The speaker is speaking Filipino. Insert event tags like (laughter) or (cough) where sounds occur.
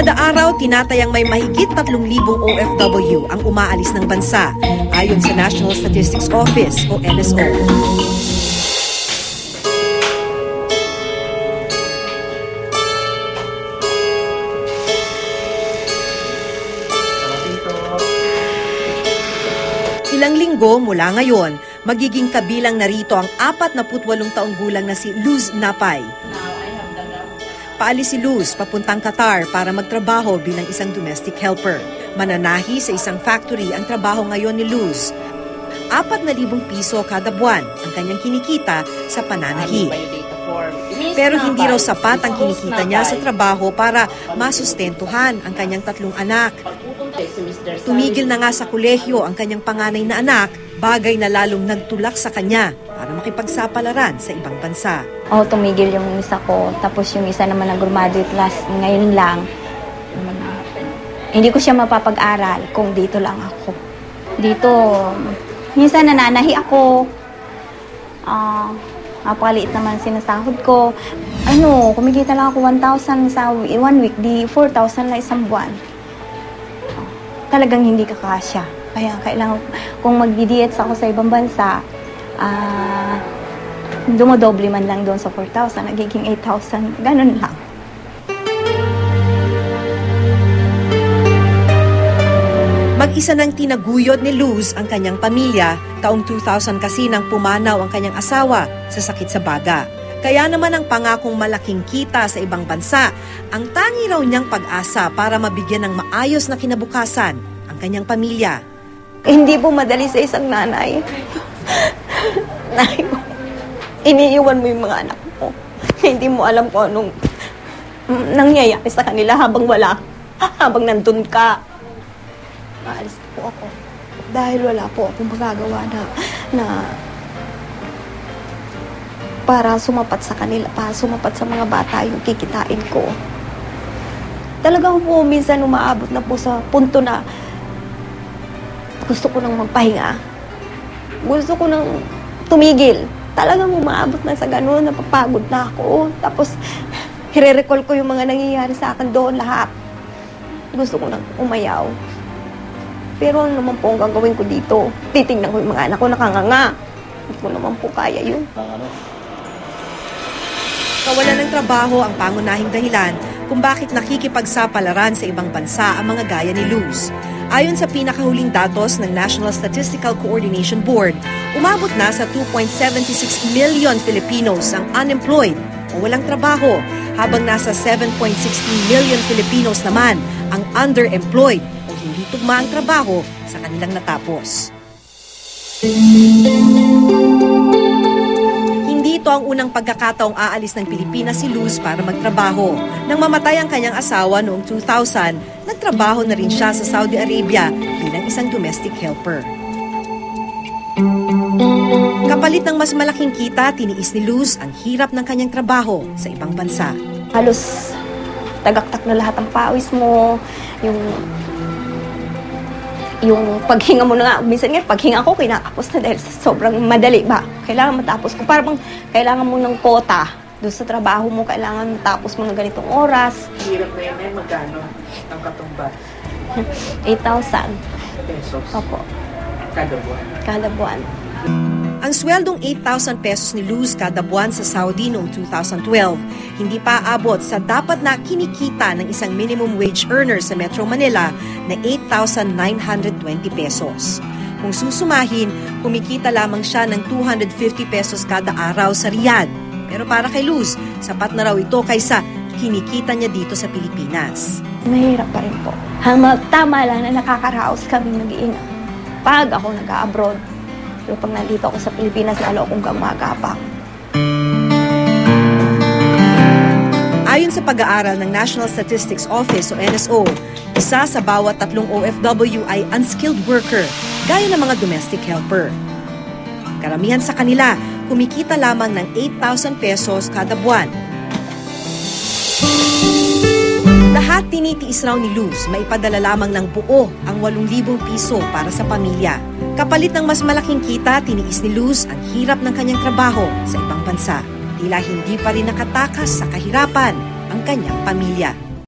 Kada araw, tinatayang may mahigit 3,000 OFW ang umaalis ng bansa, ayon sa National Statistics Office o NSO. Ilang linggo mula ngayon, magiging kabilang narito ang 48 taong gulang na si Luz Napay. Paalis si Luz papuntang Qatar para magtrabaho bilang isang domestic helper. Mananahi sa isang factory ang trabaho ngayon ni Luz. 4,000 piso kada buwan ang kanyang kinikita sa pananahi. Pero hindi raw sapat ang kinikita niya sa trabaho para masustentuhan ang kanyang tatlong anak. Tumigil na nga sa kolehiyo ang kanyang panganay na anak, bagay na lalong nagtulak sa kanya para makipagsapalaran sa ibang bansa. Oo, tumigil yung isa ko. Tapos yung isa naman nag-graduate last ngayon lang. Hindi ko siya mapapag-aral kung dito lang ako. Dito, minsan nananahi ako. Ah, napakaliit naman sinasahod ko. Ano, kumikita lang ako 1,000 sa one week, di 4,000 na isang buwan. Talagang hindi kakasya. Kaya kailangan, kung mag-diets ako sa ibang bansa, ah, dumodoble man lang doon sa 4,000, nagiging 8,000, ganun lang. Mag-isa nang tinaguyod ni Luz ang kanyang pamilya. Taong 2000 kasi nang pumanaw ang kanyang asawa sa sakit sa baga. Kaya naman ang pangakong malaking kita sa ibang bansa, ang tangi raw niyang pag-asa para mabigyan ng maayos na kinabukasan ang kanyang pamilya. Hindi po madali sa isang nanay. (laughs) Nay, iniiwan mo yung mga anak mo. Hindi mo alam kung anong nangyayari sa kanila habang wala, habang nandun ka. Maalis po ako. Dahil wala po akong magagawa na, na para sumapat sa kanila, para sumapat sa mga bata yung kikitain ko. Talagang po minsan umaabot na po sa punto na gusto ko nang magpahinga. Gusto ko nang tumigil. Talagang umaabot na sa ganun, napapagod na ako. Tapos, hire-recall ko yung mga nangyayari sa akin doon lahat. Gusto ko nang umayaw. Pero ano naman po ang gagawin ko dito? Titingnan ko yung mga anak ko nakanganga. Hindi ko naman po kaya yun. Kawalan ng trabaho ang pangunahing dahilan kung bakit nakikipagsapalaran sa ibang bansa ang mga gaya ni Luz. Ayon sa pinakahuling datos ng National Statistical Coordination Board, umabot na sa 2.76 million Filipinos ang unemployed o walang trabaho, habang nasa 7.16 million Filipinos naman ang underemployed o hindi tugma ang trabaho sa kanilang natapos. Ito ang unang pagkakataong aalis ng Pilipinas si Luz para magtrabaho. Nang mamatay ang kanyang asawa noong 2000, nagtrabaho na rin siya sa Saudi Arabia bilang isang domestic helper. Kapalit ng mas malaking kita, tiniis ni Luz ang hirap ng kanyang trabaho sa ibang bansa. Halos tagaktak na lahat ng pawis mo, yung yung paghinga mo na nga, minsan nga, paghinga ko, kinakapos na dahil sobrang madali ba? Kailangan matapos ko. Parang kailangan mo ng kota. Doon sa trabaho mo, kailangan matapos mo ng ganitong oras. Hirap na yan eh, magkano ang katumbas? (laughs) 8,000. Pesos Opo, kada buwan. kada buwan. Ang sweldong 8,000 pesos ni Luz kada buwan sa Saudi noong 2012, hindi pa abot sa dapat na kinikita ng isang minimum wage earner sa Metro Manila na 8,920 pesos. Kung susumahin, kumikita lamang siya ng 250 pesos kada araw sa Riyadh. Pero para kay Luz, sapat na raw ito kaysa kinikita niya dito sa Pilipinas. Mahirap pa rin po. Hanggang tama lang na nakakaraos kami mag-iingat. Pag ako nag-abroad, pero pag nandito ako sa Pilipinas, lalo akong gumagapang. Ayon sa pag-aaral ng National Statistics Office o NSO, isa sa bawat tatlong OFW ay unskilled worker, gaya ng mga domestic helper. Karamihan sa kanila, kumikita lamang ng 8,000 pesos kada buwan. Lahat tinitiis raw ni Luz, maipadala lamang ng buo ang 8,000 piso para sa pamilya. Kapalit ng mas malaking kita, tiniis ni Luz ang hirap ng kanyang trabaho sa ibang bansa. Tila hindi pa rin nakatakas sa kahirapan ang kanyang pamilya.